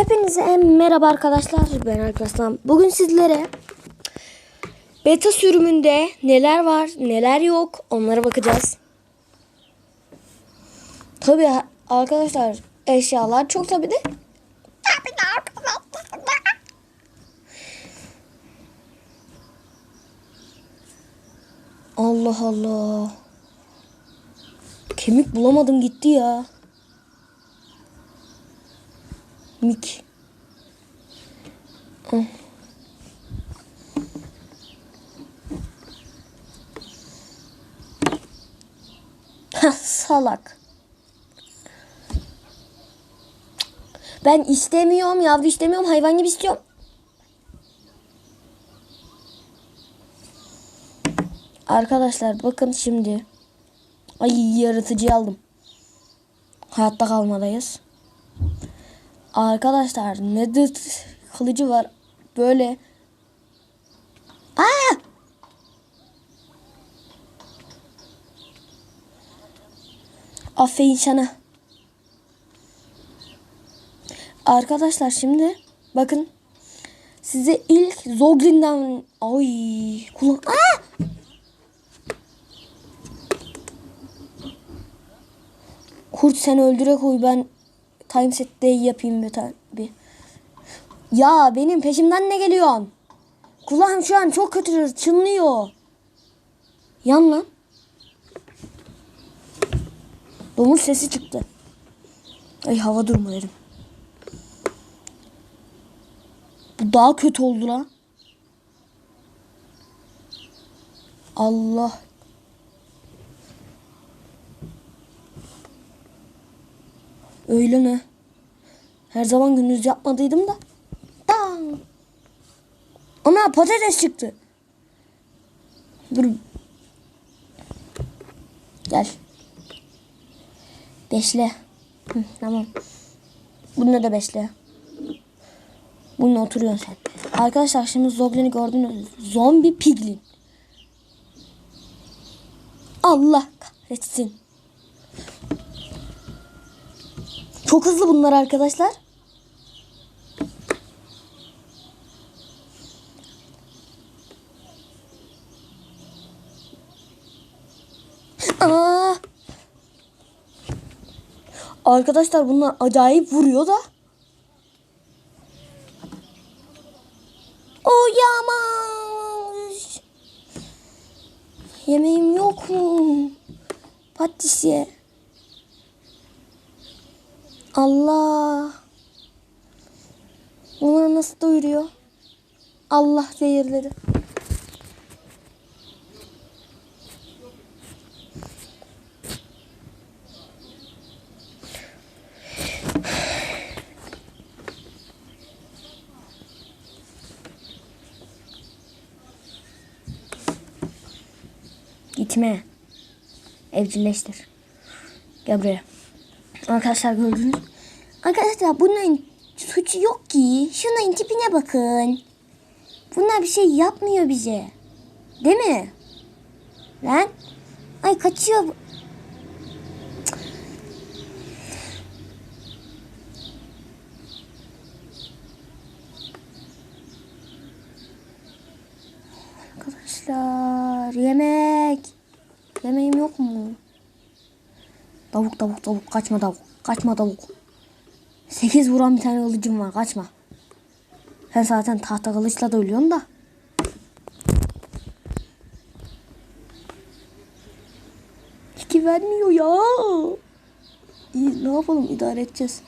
Hepinize merhaba arkadaşlar. Ben Arkaslan. Bugün sizlere beta sürümünde neler var, neler yok onlara bakacağız. Tabi arkadaşlar eşyalar çok tabi de. Allah Allah. Kemik bulamadım gitti ya. Mik. Hı. Hah, Salak. Ben istemiyorum, yavru istemiyorum, hayvan gibi istiyorum. Arkadaşlar bakın şimdi. Ay yaratıcı aldım. Hayatta kalmadayız. Arkadaşlar nedir kılıcı var böyle. Aa! Aferin sana. Arkadaşlar şimdi bakın size ilk Zoglin'den ay kullan Aa! Kurt sen öldüre koy ben time set day yapayım bir tane bir. Ya benim peşimden ne geliyorsun? Kulağım şu an çok kötü çınlıyor. Yan lan. Domuz sesi çıktı. Ay hava durma dedim. Bu daha kötü oldu lan. Allah. Öyle mi? Her zaman gündüz yapmadıydım da. Bang. Ana patates çıktı. Dur. Gel. Beşle. Hı, tamam. Bununla da beşle. Bununla oturuyorsun sen. Arkadaşlar şimdi Zoglin'i gördünüz. Zombi piglin. Allah kahretsin. Çok hızlı bunlar arkadaşlar. Aa! Arkadaşlar bunlar acayip vuruyor da. Oyamaz. Yemeğim yok mu? Patisye. Allah. Bunlar nasıl doyuruyor? Allah zehirleri. Gitme. Evcilleştir. Gel buraya. Arkadaşlar gördünüz. Arkadaşlar bunların suçu yok ki. Şunların tipine bakın. Bunlar bir şey yapmıyor bize. Değil mi? Lan. Ay kaçıyor. Arkadaşlar yemek. Yemeğim yok mu? Tavuk tavuk tavuk kaçma tavuk. Kaçma tavuk. 8 vuran bir tane kılıcım var kaçma. Sen zaten tahta kılıçla da ölüyorsun da. İki vermiyor ya. İyi ne yapalım idare edeceğiz.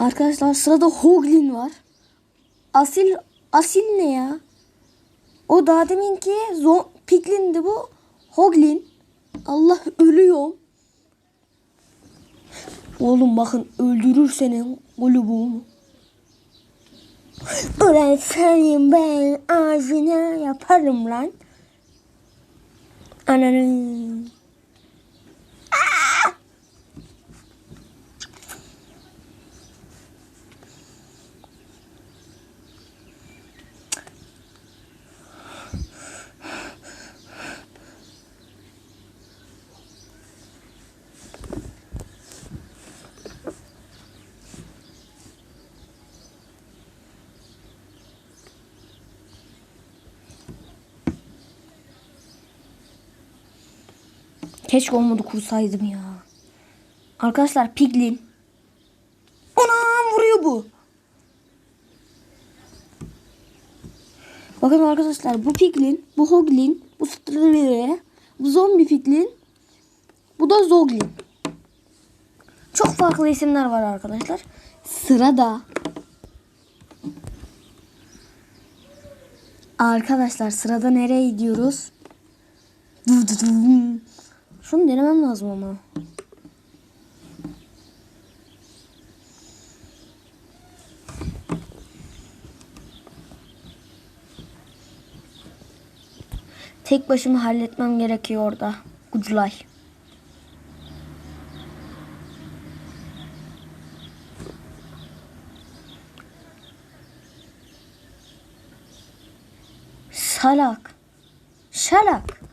Arkadaşlar sırada Hoglin var. Asil asil ne ya? O daha deminki Piglindi bu. Hoglin. Allah ölüyorum. Oğlum bakın öldürür seni kulübümü. Ulan senin ben ağzına yaparım lan. Ananı. Keşke o modu kursaydım ya. Arkadaşlar Piglin. Anam vuruyor bu. Bakın arkadaşlar bu Piglin, bu Hoglin, bu Strelere, bu Zombi Piglin, bu da Zoglin. Çok farklı isimler var arkadaşlar. Sırada Arkadaşlar sırada nereye gidiyoruz? Şunu denemem lazım ama. Tek başıma halletmem gerekiyor orada. Uculay. Salak. Şalak.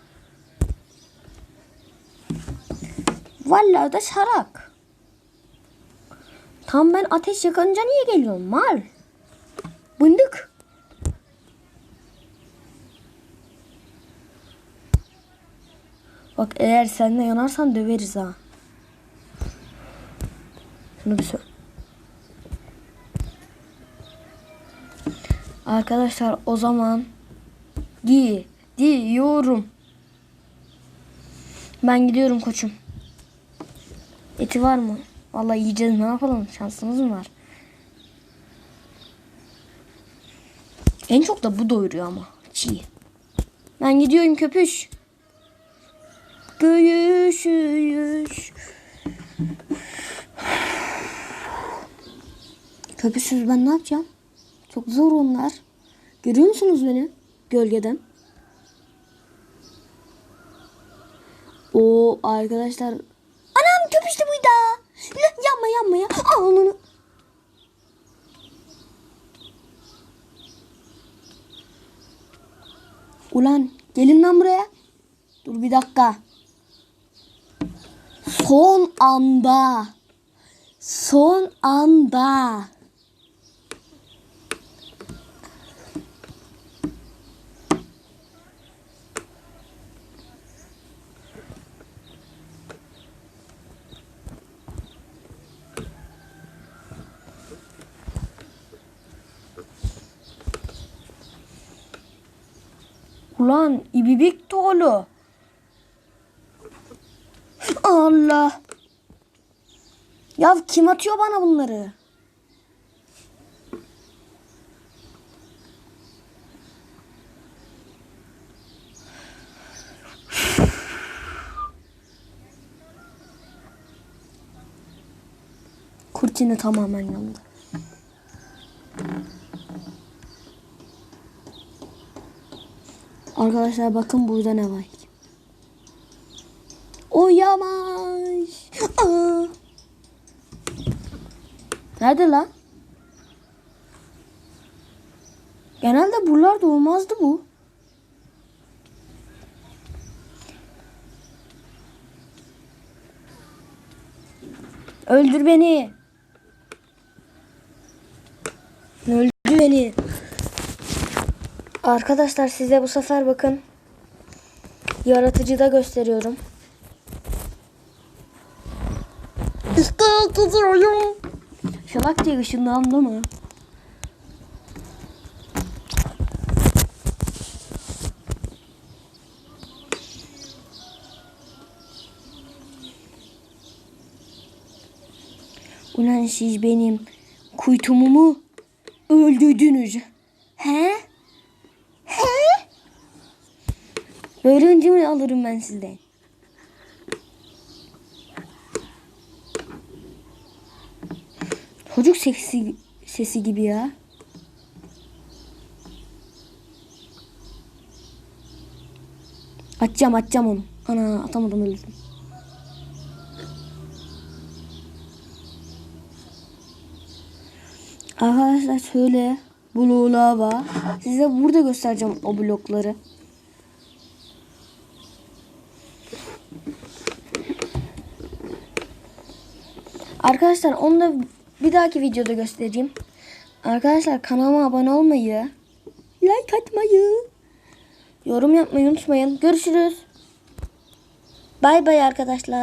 Vallahi da şarak. Tam ben ateş yakınca niye geliyorum mal? Bındık. Bak eğer sen de yanarsan döveriz ha. Şunu bir söyle. Arkadaşlar o zaman gidiyorum. Ben gidiyorum koçum. Eti var mı? Vallahi yiyeceğiz ne yapalım? Şansımız mı var? En çok da bu doyuruyor ama. Çiğ. Ben gidiyorum köpüş. Görüşürüz. Köpüşsüz ben ne yapacağım? Çok zor onlar. Görüyor musunuz beni? Gölgeden. O arkadaşlar. Yanma yanma ya. Al onu. Ulan gelin lan buraya. Dur bir dakika. Son anda. Son anda. Ulan ibibik toğlu. Allah. Ya kim atıyor bana bunları? Kurt yine tamamen yandı. Arkadaşlar bakın burada ne var. O yamaç. Nerede lan? Genelde buralarda olmazdı bu. Öldür beni. Öldür beni. Arkadaşlar size bu sefer bakın. Yaratıcıda gösteriyorum. İşte kızıyorum. Şalak diye ışınlandı mı? Ulan siz benim kuytumu mu öldürdünüz? He? Böyle mi alırım ben sizden? Çocuk seksi sesi gibi ya. Atacağım atacağım onu. Ana atamadım öldüm. Arkadaşlar şöyle bloklar var. Size burada göstereceğim o blokları. Arkadaşlar onu da bir dahaki videoda göstereyim. Arkadaşlar kanalıma abone olmayı, like atmayı, yorum yapmayı unutmayın. Görüşürüz. Bay bay arkadaşlar.